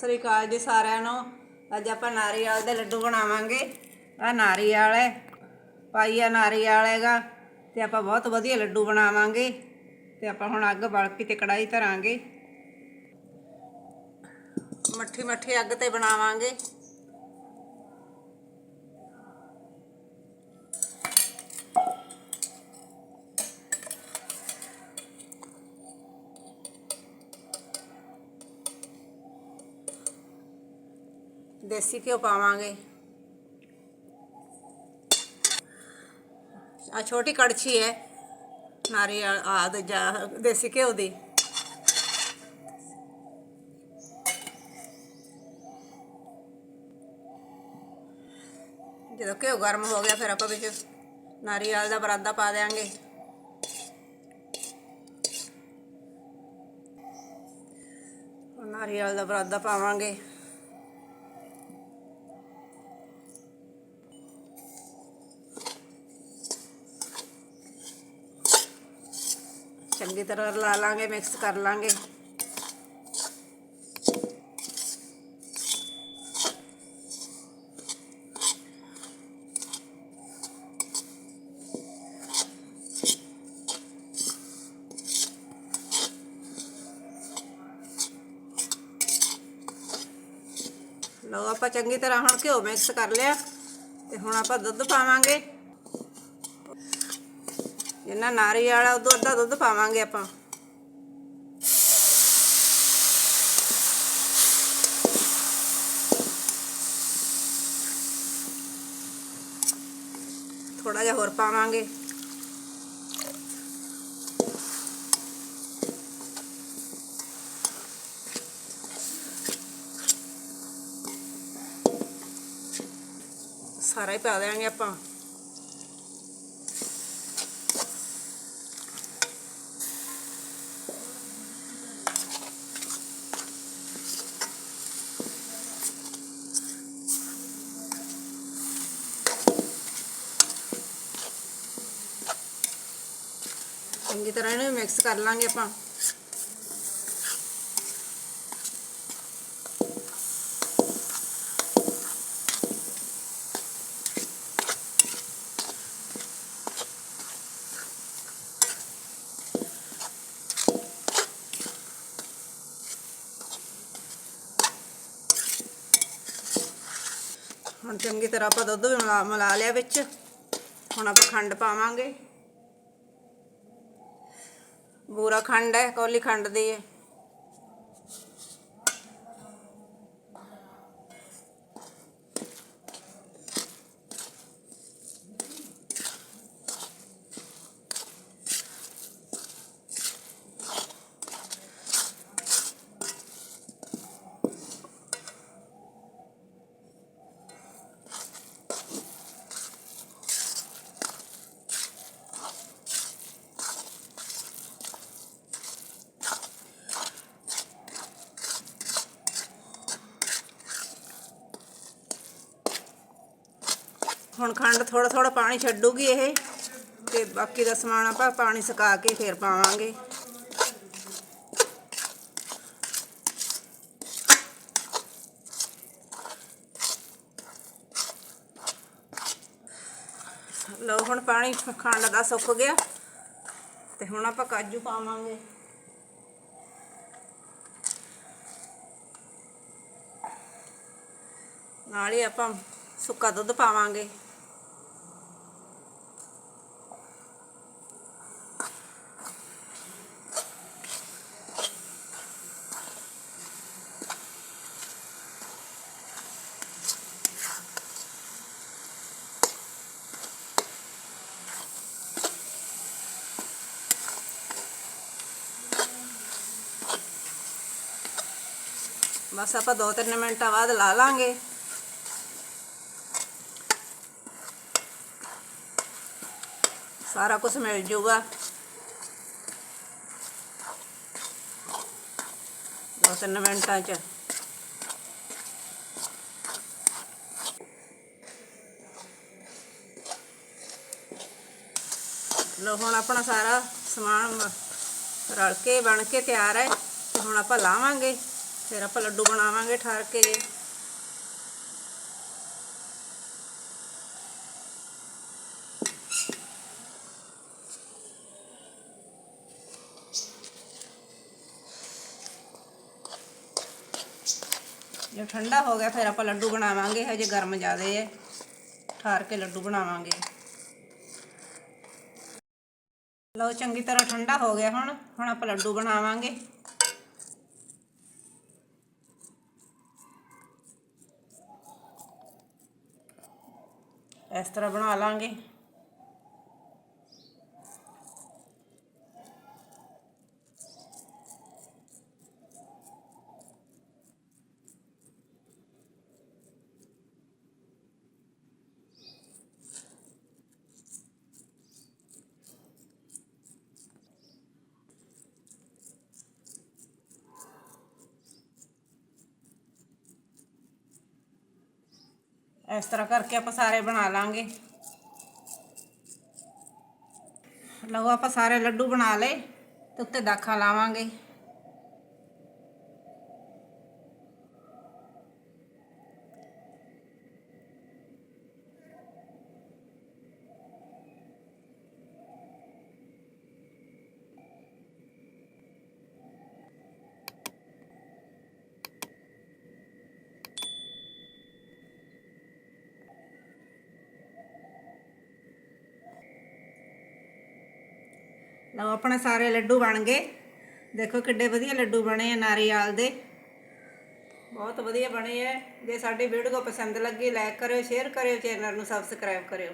ਸ੍ਰੀ ਅਕਾਲ ਜੀ ਸਾਰਿਆਂ ਨੂੰ। ਅੱਜ ਆਪਾਂ ਨਾਰੀਆਲ ਦੇ ਲੱਡੂ ਬਣਾਵਾਂਗੇ। ਆ ਨਾਰੀਆਲ ਹੈ। ਪਾਈਆ ਨਾਰੀਆਲ ਹੈਗਾ ਤੇ ਆਪਾਂ ਬਹੁਤ ਵਧੀਆ ਲੱਡੂ ਬਣਾਵਾਂਗੇ ਤੇ ਆਪਾਂ ਹੁਣ ਅੱਗ ਬਲ ਕੇ ਤੇ ਕੜਾਈ ਧਰਾਂਗੇ। ਮੱਠੀ ਮੱਠੀ ਅੱਗ ਤੇ ਬਣਾਵਾਂਗੇ। ਦੇਸੀ ਘਿਓ ਪਾਵਾਂਗੇ। ਆ ਛੋਟੀ ਕੜਛੀ ਹੈ। ਨਾਰੀਅਲ ਆ ਦੂਜਾ ਦੇਸੀ ਘਿਓ ਦੀ। ਜਦੋਂ ਘਿਓ ਗਰਮ ਹੋ ਗਿਆ, ਫਿਰ ਆਪਾਂ ਵਿੱਚ ਨਾਰੀਅਲ ਦਾ ਬਰਾਦਾ ਪਾ ਦੇਾਂਗੇ ਨਾਰੀਅਲ ਦਾ ਬਰਾਦਾ ਪਾਵਾਂਗੇ। ਚੰਗੀ ਤਰ੍ਹਾਂ ਲਾ ਲਾਂਗੇ ਮਿਕਸ ਕਰ ਲਾਂਗੇ। ਲਓ ਆਪਾਂ ਚੰਗੀ ਤਰ੍ਹਾਂ ਹੁਣ ਘਿਓ ਮਿਕਸ ਕਰ ਲਿਆ, ਤੇ ਹੁਣ ਆਪਾਂ ਦੁੱਧ ਪਾਵਾਂਗੇ। ਜਿੰਨਾ ਨਾਰੀ ਵਾਲਾ, ਉਦੋਂ ਅੱਧਾ ਦੁੱਧ ਪਾਵਾਂਗੇ ਆਪਾਂ। ਥੋੜਾ ਜਿਹਾ ਹੋਰ ਪਾਵਾਂਗੇ। ਸਾਰਾ ਹੀ ਪਾ ਦੇਵਾਂਗੇ ਆਪਾਂ। ਚੰਗੀ ਤਰ੍ਹਾਂ ਇਹਨੂੰ ਮਿਕਸ ਕਰ ਲਾਂਗੇ ਆਪਾਂ। ਹੁਣ ਚੰਗੀ ਤਰ੍ਹਾਂ ਆਪਾਂ ਦੁੱਧ ਵੀ ਮਿਲਾ ਮਿਲਾ ਲਿਆ ਵਿੱਚ। ਹੁਣ ਆਪਾਂ ਖੰਡ ਪਾਵਾਂਗੇ। ਬੂਰਾ ਖੰਡ ਹੈ ਕੌਲੀ ਖੰਡ ਦੀ ਹੈ। ਹੁਣ ਖੰਡ ਥੋੜਾ ਥੋੜਾ ਪਾਣੀ ਛੱਡੂਗੀ ਇਹ ਤੇ ਬਾਕੀ ਦਾ ਸਮਾਨ ਆਪਾਂ ਪਾਣੀ ਸੁਕਾ ਕੇ ਫੇਰ ਪਾਵਾਂਗੇ। ਲਓ ਹੁਣ ਪਾਣੀ ਖੰਡ ਦਾ ਸੁੱਕ ਗਿਆ ਤੇ ਹੁਣ ਆਪਾਂ ਕਾਜੂ ਪਾਵਾਂਗੇ। ਨਾਲ ਹੀ ਆਪਾਂ ਸੁੱਕਾ ਦੁੱਧ ਪਾਵਾਂਗੇ। ਬਸ ਆਪਾਂ 2-3 ਮਿੰਟਾਂ ਬਾਅਦ ਲਾ ਲਾਂਗੇ ਸਾਰਾ ਕੁਝ ਮਿਲ ਜੂਗਾ ਦੋ ਤਿੰਨ ਮਿੰਟਾਂ ਚ ਲੋ ਹੁਣ ਆਪਣਾ ਸਾਰਾ ਸਮਾਨ ਮ- ਰਲ ਕੇ ਬਣ ਕੇ ਤਿਆਰ ਹੈ ਤੇ ਹੁਣ ਆਪਾਂ ਲਾਵਾਂਗੇ ਫਿਰ ਆਪਾਂ ਲੱਡੂ ਬਣਾਵਾਂਗੇ ਠਾਰ ਕੇ ਜੇ ਜੇ ਠੰਡਾ ਹੋ ਗਿਆ ਫਿਰ ਆਪਾਂ ਲੱਡੂ ਬਣਾਵਾਂਗੇ ਹਜੇ ਗਰਮ ਜ਼ਿਆਦੇ ਹੈ ਠਾਰ ਕੇ ਲੱਡੂ ਬਣਾਵਾਂਗੇ ਲਓ ਚੰਗੀ ਤਰ੍ਹਾਂ ਠੰਡਾ ਹੋ ਗਿਆ ਹੁਣ ਹੁਣ ਆਪਾਂ ਲੱਡੂ ਬਣਾਵਾਂਗੇ ਇਸ ਤਰ੍ਹਾਂ ਬਣਾ ਲਾਂਗੇ। ਇਸ ਤਰ੍ਹਾਂ ਕਰਕੇ ਆਪਾਂ ਸਾਰੇ ਬਣਾ ਲਾਂਗੇ। ਲਓ ਆਪਾਂ ਸਾਰੇ ਲੱਡੂ ਬਣਾ ਲਏ ਤੇ ਉੱਤੇ ਦਾਖਾਂ ਲਾਵਾਂਗੇ। ਲਓ, ਆਪਣੇ ਸਾਰੇ ਲੱਡੂ ਬਣ ਗਏ। ਦੇਖੋ ਕਿੱਡੇ ਵਧੀਆ ਲੱਡੂ ਬਣੇ ਆ ਨਾਰੀਅਲ ਦੇ। ਬਹੁਤ ਵਧੀਆ ਬਣੇ ਆ। ਜੇ ਸਾਡੀ ਵੀਡੀਓ ਪਸੰਦ ਲੱਗੀ ਲਾਈਕ ਕਰਿਓ ਸ਼ੇਅਰ ਕਰਿਓ ਚੈਨਲ ਨੂੰ ਸਬਸਕ੍ਰਾਈਬ ਕਰਿਓ।